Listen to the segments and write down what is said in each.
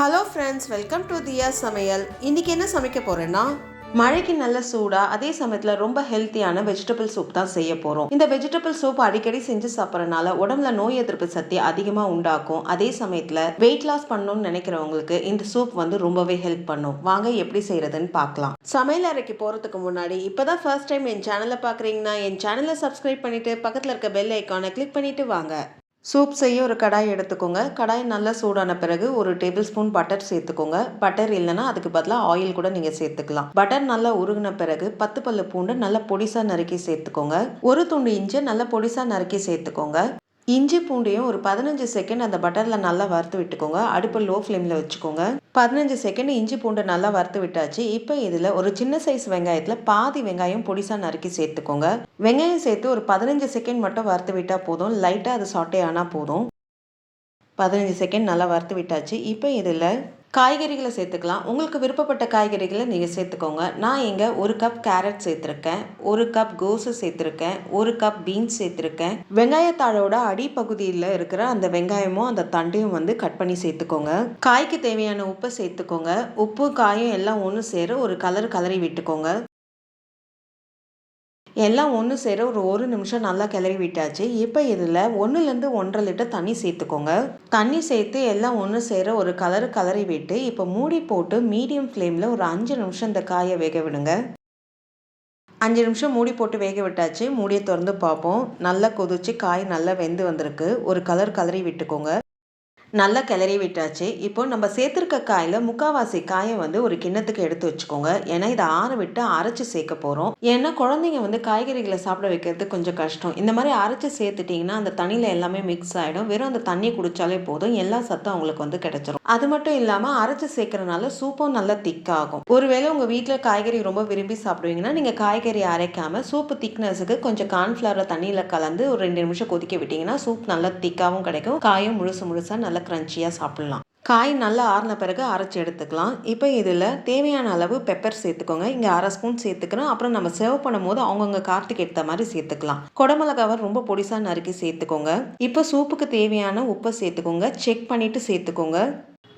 Hello friends welcome to Diya சமையல் இன்றைக்கி என்ன சமைக்க போகிறேன்னா மழைக்கு நல்ல சூடா அதே சமயத்துல ரொம்ப ஹெல்த்தியான வெஜிடபிள் சூப் தான் செய்ய போறோம். இந்த வெஜிடபிள் சூப் அடிக்கடி செஞ்சு சாப்பிட்றதுனால உடம்புல நோய் எதிர்ப்பு சக்தி அதிகமா உண்டாக்கும். அதே சமயத்துல வெயிட் லாஸ் பண்ணணும்னு நினைக்கிறவங்களுக்கு இந்த சூப் வந்து ரொம்பவே ஹெல்ப் பண்ணும். வாங்க எப்படி செய்யறதுன்னு பார்க்கலாம். சமையல் அறைக்கு போறதுக்கு முன்னாடி இப்பதான் ஃபர்ஸ்ட் டைம் என் சேனலை பாக்குறீங்கன்னா என் சேனலை சப்ஸ்கிரைப் பண்ணிட்டு பக்கத்துல இருக்க பெல் ஐக்கானை கிளிக் பண்ணிட்டு வாங்க. சூப் செய்ய ஒரு கடாய் எடுத்துக்கோங்க. கடாய் நல்லா சூடான பிறகு ஒரு டேபிள் ஸ்பூன் பட்டர் சேர்த்துக்கோங்க. பட்டர் இல்லைன்னா அதுக்கு பதிலாக ஆயில் கூட நீங்கள் சேர்த்துக்கலாம். பட்டர் நல்லா உருகின பிறகு பத்து பல்லு பூண்டு நல்லா பொடிசாக நறுக்கி சேர்த்துக்கோங்க. ஒரு துண்டு இஞ்சி நல்லா பொடிசாக நறுக்கி சேர்த்துக்கோங்க. இஞ்சி பூண்டையும் ஒரு பதினஞ்சு செகண்ட் அந்த பட்டரில் நல்லா வறுத்து விட்டுக்கோங்க. அடுப்பு லோ ஃப்ளேமில் வச்சுக்கோங்க. பதினஞ்சு செகண்ட் இஞ்சி பூண்டு நல்லா வறுத்து விட்டாச்சு. இப்போ இதில் ஒரு சின்ன சைஸ் வெங்காயத்தில் பாதி வெங்காயம் பொடிசாக நறுக்கி சேர்த்துக்கோங்க. வெங்காயம் சேர்த்து ஒரு பதினஞ்சு செகண்ட் மட்டும் வறுத்து விட்டால் போதும். லைட்டாக அது சாட்டே ஆனால் போதும். பதினஞ்சு செகண்ட் நல்லா வறுத்து விட்டாச்சு. இப்போ இதில் காய்கறிகளை சேர்த்துக்கலாம். உங்களுக்கு விருப்பப்பட்ட காய்கறிகளை நீங்கள் சேர்த்துக்கோங்க. நான் இங்கே ஒரு கப் கேரட் சேர்த்துருக்கேன். ஒரு கப் கோஸு சேர்த்துருக்கேன். ஒரு கப் பீன்ஸ் சேர்த்துருக்கேன். வெங்காயத்தாழோட அடிப்பகுதியில் இருக்கிற அந்த வெங்காயமும் அந்த தண்டையும் வந்து கட் பண்ணி சேர்த்துக்கோங்க. காய்க்கு தேவையான உப்பை சேர்த்துக்கோங்க. உப்பு காயும் எல்லாம் ஒன்று சேர ஒரு கலர் கலரி விட்டுக்கோங்க. எல்லாம் ஒன்று சேர ஒரு ஒரு நிமிஷம் நல்லா கிளறி விட்டாச்சு. இப்போ இதில் ஒன்றுலேருந்து ஒன்றரை லிட்டர் தண்ணி சேர்த்துக்கோங்க. தண்ணி சேர்த்து எல்லாம் ஒன்று சேர ஒரு கலர் கலரி விட்டு இப்போ மூடி போட்டு மீடியம் ஃப்ளேமில் ஒரு அஞ்சு நிமிஷம் இந்த காயை வேக விடுங்க. அஞ்சு நிமிஷம் மூடி போட்டு வேக விட்டாச்சு. மூடியை திறந்து பார்ப்போம் நல்லா கொதிச்சு காய் நல்லா வெந்து வந்திருக்கு. ஒரு கலர் கலரி விட்டுக்கோங்க. நல்லா கிளறி விட்டாச்சு. இப்போ நம்ம சேர்த்துருக்க காயில் முக்காவாசி காயை வந்து ஒரு கிண்ணத்துக்கு எடுத்து வச்சுக்கோங்க. ஏன்னா இதை ஆற விட்டு அரைச்சி சேர்க்க போகிறோம் ஏன்னா குழந்தைங்க வந்து காய்கறிகளை சாப்பிட வைக்கிறது கொஞ்சம் கஷ்டம். இந்த மாதிரி அரைச்சி சேர்த்துட்டிங்கன்னா அந்த தண்ணியில் எல்லாமே மிக்ஸ் ஆகிடும் வெறும் அந்த தண்ணி குடித்தாலே போதும். எல்லா சத்தும் அவங்களுக்கு வந்து கிடைச்சிரும். அது மட்டும் இல்லாமல் அரைச்சி சேர்க்கறனால சூப்பும் நல்லா திக்காகும். ஒருவேளை உங்கள் வீட்டில் காய்கறி ரொம்ப விரும்பி சாப்பிடுவீங்கன்னா நீங்கள் காய்கறி அரைக்காமல் சூப்பு திக்னஸுக்கு கொஞ்சம் கார்ன்ஃப்ளவரை தண்ணியில் கலந்து ஒரு ரெண்டு நிமிஷம் கொதிக்க விட்டிங்கன்னா சூப் நல்லா திக்காகவும் கிடைக்கும். காயும் முழுசு முழுசாக நல்லா க்ரன்ச்சியாக சாப்பிட்லாம். காய் நல்லா ஆறின பிறகு அரைச்சி எடுத்துக்கலாம். இப்போ இதில் தேவையான அளவு பெப்பர் சேர்த்துக்கோங்க. இங்கே அரை ஸ்பூன் சேர்த்துக்கிறோம் அப்புறம் நம்ம சர்வ் பண்ணும்போது அவங்கவுங்க கார்த்துக்கு ஏற்ற மாதிரி சேர்த்துக்கலாம். குடமிளகாவை ரொம்ப பொடிசாக நறுக்கி சேர்த்துக்கோங்க. இப்போ சூப்புக்கு தேவையான உப்பை சேர்த்துக்கோங்க. செக் பண்ணிவிட்டு சேர்த்துக்கோங்க.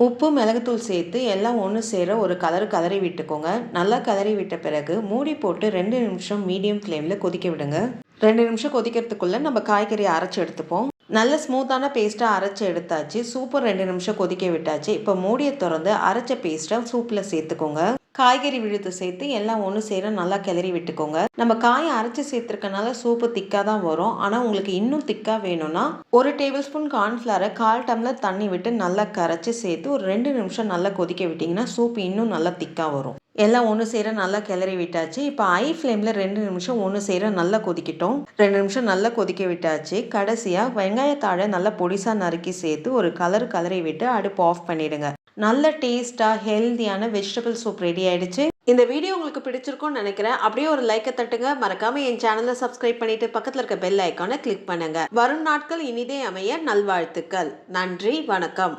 உப்பு மிளகுத்தூள் சேர்த்து எல்லாம் ஒன்று சேர ஒரு கலர் கலரி விட்டுக்கோங்க. நல்லா கலரி விட்ட பிறகு மூடி போட்டு ரெண்டு நிமிஷம் மீடியம் ஃப்ளேமில் கொதிக்க விடுங்க. ரெண்டு நிமிஷம் கொதிக்கிறதுக்குள்ளே நம்ம காய்கறி அரைச்சி எடுத்துப்போம். நல்ல ஸ்மூத்தான பேஸ்ட்டாக அரைச்சி எடுத்தாச்சு. சூப்பர் ரெண்டு நிமிஷம் கொதிக்க விட்டாச்சு. இப்போ மூடியை திறந்து அரைச்ச பேஸ்ட்டை சூப்பில் சேர்த்துக்கோங்க. காய்கறி விழுத்து சேர்த்து எல்லாம் ஒன்று சேர நல்லா கிளறி விட்டுக்கோங்க. நம்ம காயை அரைச்சி சேர்த்துருக்கனால சூப்பு திக்காக தான் வரும். ஆனால் உங்களுக்கு இன்னும் திக்காக வேணும்னா ஒரு டேபிள் ஸ்பூன் கார்ன்ஃப்ளவரை கால் டம்ளர் தண்ணி விட்டு நல்லா கரைச்சி சேர்த்து ஒரு ரெண்டு நிமிஷம் நல்லா கொதிக்க விட்டிங்கன்னா சூப் இன்னும் நல்லா திக்காக வரும். எல்லாம் ஒன்று சேர நல்லா கிளறி விட்டாச்சு. இப்போ ஐ ஃப்ளேமில் ரெண்டு நிமிஷம் ஒன்று சேர நல்லா கொதிக்கிட்டோம். ரெண்டு நிமிஷம் நல்லா கொதிக்க விட்டாச்சு. கடைசியாக வெங்காயத்தாழை நல்லா பொடிசாக நறுக்கி சேர்த்து ஒரு கலர் கலரி விட்டு அடுப்பு ஆஃப் பண்ணிடுங்க. நல்ல டேஸ்ட்டாக ஹெல்த்தியான வெஜிடபிள் சூப் ரெடி ஆயிடுச்சு. இந்த வீடியோ உங்களுக்கு பிடிச்சிருக்கும்னு நினைக்கிறேன். அப்படியே ஒரு லைக்கை தட்டுங்க. மறக்காமல் என் சேனலை சப்ஸ்கிரைப் பண்ணிவிட்டு பக்கத்தில் இருக்க பெல் ஐக்கானை கிளிக் பண்ணுங்கள் வரும் நாட்கள் இனிதே அமைய நல்வாழ்த்துக்கள். நன்றி வணக்கம்.